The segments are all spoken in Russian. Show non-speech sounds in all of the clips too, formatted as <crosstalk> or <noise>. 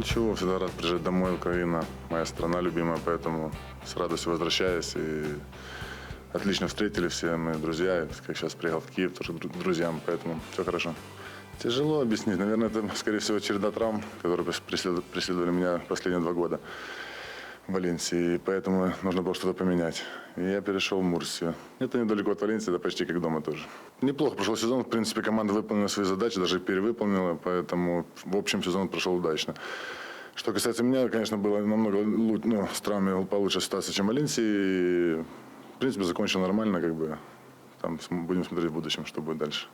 Ничего, всегда рад приезжать домой, Украина, моя страна любимая, поэтому с радостью возвращаюсь. И отлично встретили все мои друзья, как сейчас приехал в Киев, тоже дру- друзьям, поэтому все хорошо. Тяжело объяснить. Наверное, это, скорее всего, череда травм, которые прес- преследовали, меня последние два года Валенсии, и поэтому нужно было что-то поменять. И я перешел в Мурсию. Это недалеко от Валенсии, это почти как дома тоже. Неплохо прошел сезон. В принципе, команда выполнила свои задачи, даже перевыполнила, поэтому в общем сезон прошел удачно. Что касается меня, конечно, было намного лу- ну, с травмами получше ситуация, чем в Валенсии. И, в принципе, закончил нормально, как бы. Там будем смотреть в будущем, что будет дальше.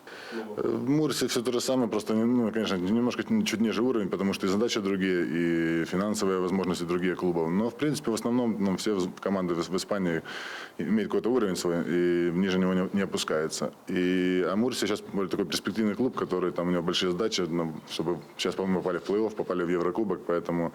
Э, В Мурсе все то же самое, просто, ну, конечно, немножко чуть ниже уровень, потому что и задачи другие, и финансовые возможности другие клубов. Но, в принципе, в основном ну, все команды в, в Испании имеют какой-то уровень свой, и ниже него не, не опускается. И, а Мурсия сейчас более такой перспективный клуб, который там у него большие задачи, ну, чтобы сейчас, по-моему, попали в плей-офф, попали в Еврокубок, поэтому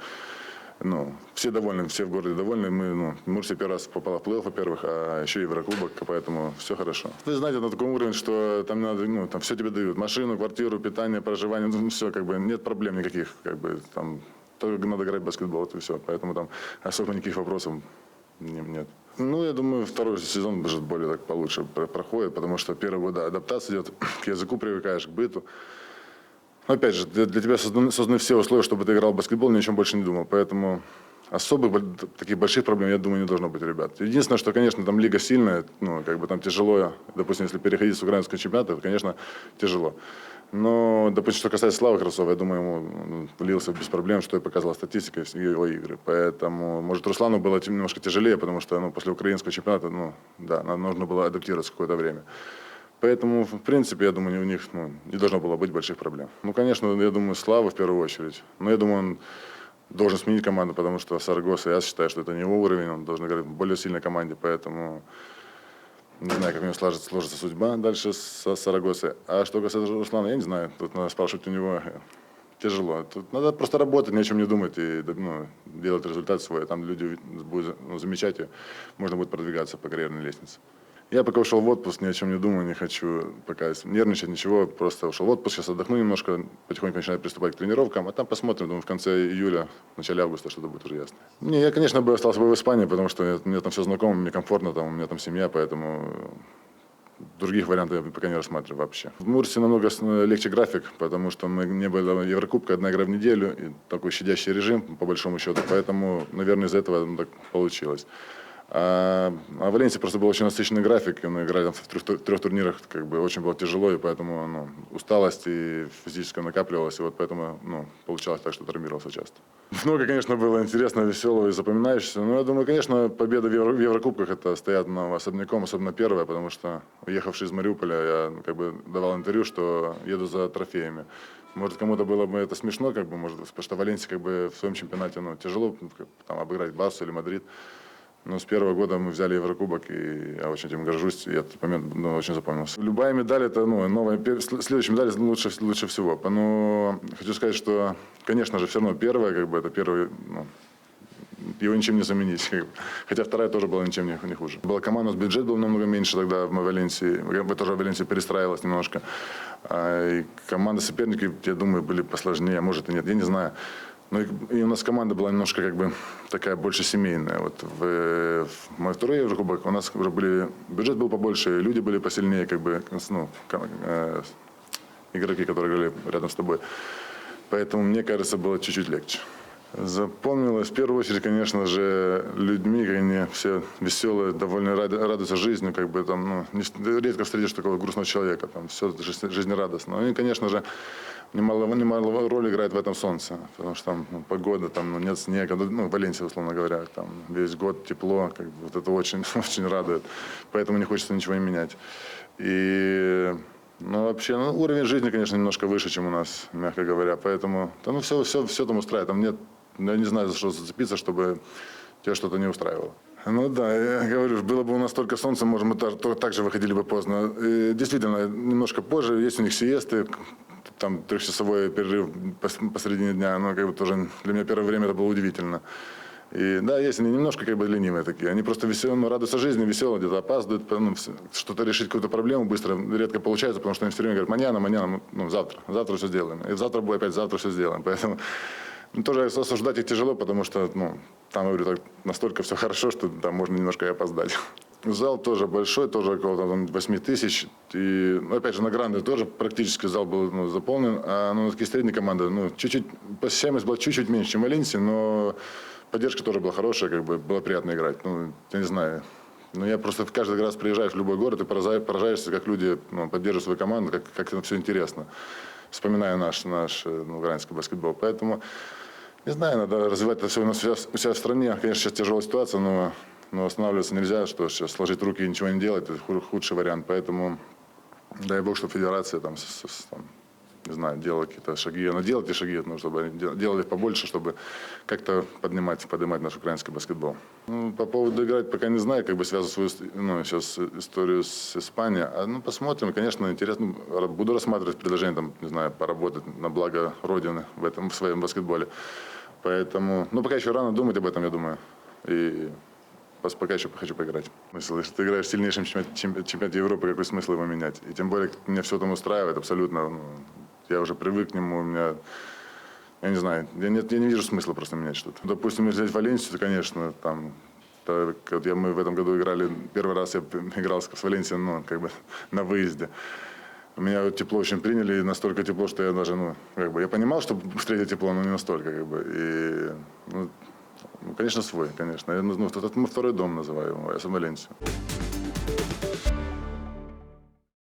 ну, все довольны, все в городе довольны. Мы, ну, Мурсия первый раз попала в плей-офф, во-первых, а еще и Еврокубок, поэтому все хорошо. Вы знаете, на таком уровне, что там надо, ну, там все тебе дают. Машину, квартиру, питание, проживание, ну, все, как бы, нет проблем никаких, как бы, там, только надо играть в баскетбол, вот и все. Поэтому там особо никаких вопросов не- нет. Ну, я думаю, второй сезон может более так получше про- проходит, потому что первый год да, адаптация идет, к языку привыкаешь, к быту. Но опять же, для, для тебя созданы, созданы все условия, чтобы ты играл в баскетбол, ни о чем больше не думал. Поэтому особых таких больших проблем, я думаю, не должно быть, ребят. Единственное, что, конечно, там лига сильная, ну, как бы там тяжело, допустим, если переходить с украинского чемпионата, то, конечно, тяжело. Но, допустим, что касается Славы Красова, я думаю, ему ну, влился без проблем, что и показала статистика и его игры. Поэтому, может, Руслану было немножко тяжелее, потому что ну, после украинского чемпионата, ну, да, нам нужно было адаптироваться какое-то время. Поэтому, в принципе, я думаю, у них ну, не должно было быть больших проблем. Ну, конечно, я думаю, Слава в первую очередь. Но я думаю, он должен сменить команду, потому что Саргоса, я считаю, что это не его уровень, он должен играть в более сильной команде, поэтому не знаю, как у него сложится, сложится судьба дальше со Сарагосой. А что касается Руслана, я не знаю, тут надо спрашивать у него. Тяжело. Тут надо просто работать, ни о чем не думать и ну, делать результат свой. Там люди будут ну, замечать, и можно будет продвигаться по карьерной лестнице. Я пока ушел в отпуск, ни о чем не думаю, не хочу пока нервничать, ничего. Просто ушел в отпуск, сейчас отдохну немножко, потихоньку начинаю приступать к тренировкам, а там посмотрим, думаю, в конце июля, в начале августа что-то будет уже ясно. Не, я, конечно, бы остался бы в Испании, потому что мне там все знакомо, мне комфортно, там, у меня там семья, поэтому Других вариантов я пока не рассматриваю вообще. В Мурсе намного с- легче график, потому что мы не было Еврокубка, одна игра в неделю, и такой щадящий режим, по большому счету. Поэтому, наверное, из-за этого ну, так получилось. А, а Валенсии просто был очень насыщенный график, и мы играли там в трех, трех турнирах, как бы очень было тяжело, и поэтому ну, усталость и физическая накапливалась, и вот поэтому ну, получалось так, что травмировался часто. <laughs> Много, конечно, было интересно, веселого и запоминающегося. Но я думаю, конечно, победа в, Евро- в Еврокубках это стоят ну, особняком, особенно первая, потому что, уехавший из Мариуполя, я ну, как бы давал интервью, что еду за трофеями. Может, кому-то было бы это смешно, как бы, может, потому что Валенсия как бы в своем чемпионате ну, тяжело ну, там, обыграть Басу или Мадрид. Но с первого года мы взяли Еврокубок, и я очень этим горжусь, и этот момент ну, очень запомнился. Любая медаль, это ну, новая, следующая медаль лучше, лучше всего. Но хочу сказать, что, конечно же, все равно первая, как бы, это первый, ну, его ничем не заменить. Хотя вторая тоже была ничем не, не хуже. Была команда, бюджет был намного меньше тогда в Валенсии. Тоже в Валенсии перестраивалась немножко. А, и команды соперники, я думаю, были посложнее, а может и нет, я не знаю. Но и, и у нас команда была немножко как бы такая больше семейная. Вот в, в мой второй Еврокубок у нас уже были, бюджет был побольше, люди были посильнее, как бы, ну, э, игроки, которые играли рядом с тобой. Поэтому, мне кажется, было чуть-чуть легче. Запомнилось в первую очередь, конечно же, людьми, они все веселые, довольно радуются жизнью, как бы там, ну, не редко встретишь такого грустного человека, там все жизнерадостно. И, конечно же, немало, немало роль играет в этом солнце, потому что там ну, погода, там ну, нет снега, ну, ну, Валенсия, условно говоря, там весь год тепло, как бы вот это очень, <laughs> очень радует, поэтому не хочется ничего не менять. И ну, вообще, ну, уровень жизни, конечно, немножко выше, чем у нас, мягко говоря. Поэтому, да, ну, все, все, все там устраивает. Там нет, я не знаю, за что зацепиться, чтобы тебя что-то не устраивало. Ну да, я говорю, было бы у нас только солнце, может, мы так же выходили бы поздно. И действительно, немножко позже, есть у них сиесты, там трехчасовой перерыв пос- посередине дня, но как бы тоже для меня первое время это было удивительно. И да, есть они немножко как бы ленивые такие. Они просто веселые, ну, радуются жизни, весело, где-то опаздывают, ну, что-то решить, какую-то проблему быстро, редко получается, потому что они все время говорят, маньяна, маньяна, ну, завтра, завтра все сделаем. И завтра будет опять, завтра все сделаем. Поэтому Ну, тоже осуждать их тяжело, потому что, ну, там, говорю, так, настолько все хорошо, что там можно немножко и опоздать. <laughs> Зал тоже большой, тоже около там, 8 тысяч. И, ну, опять же, на Гранде тоже практически зал был ну, заполнен. А ну, такие средние команды, ну, чуть-чуть, посещаемость была чуть-чуть меньше, чем в Валенсии, но поддержка тоже была хорошая, как бы было приятно играть. Ну, я не знаю. Ну, я просто каждый раз приезжаешь в любой город и поража- поражаешься, как люди ну, поддерживают свою команду, как, как это все интересно. Вспоминаю наш, наш э, ну, украинский баскетбол. Поэтому, не знаю, надо развивать это все у нас у себя, в стране. Конечно, сейчас тяжелая ситуация, но, но останавливаться нельзя, что сейчас сложить руки и ничего не делать, это ху- худший вариант. Поэтому дай бог, чтобы федерация там, с- с- там, не знаю, делала какие-то шаги. Она делает эти шаги, ну, чтобы делали побольше, чтобы как-то поднимать, поднимать наш украинский баскетбол. Ну, по поводу играть пока не знаю, как бы связываю свою ну, сейчас историю с Испанией. А, ну, посмотрим, конечно, интересно. Буду рассматривать предложение, там, не знаю, поработать на благо Родины в этом, в своем баскетболе. Поэтому, ну, пока еще рано думать об этом, я думаю. И Пока еще хочу поиграть. Смысл, если ты играешь в сильнейшем чемпионате, чемпи- чемпионате Европы, какой смысл его менять? И тем более, меня все там устраивает абсолютно. Ну, я уже привык к нему, у меня... Я не знаю, я не, я не вижу смысла просто менять что-то. Допустим, если взять Валенсию, то, конечно, там... так, вот я, мы в этом году играли, первый раз я <laughs> играл с Валенсией, ну, как бы <laughs> на выезде. Меня тепло очень приняли, настолько тепло, что я даже, ну, как бы, я понимал, что встретить тепло, но не настолько, как бы. И, ну, ну, конечно, свой, конечно. Я, ну, мой второй дом называю я сам Валенсию.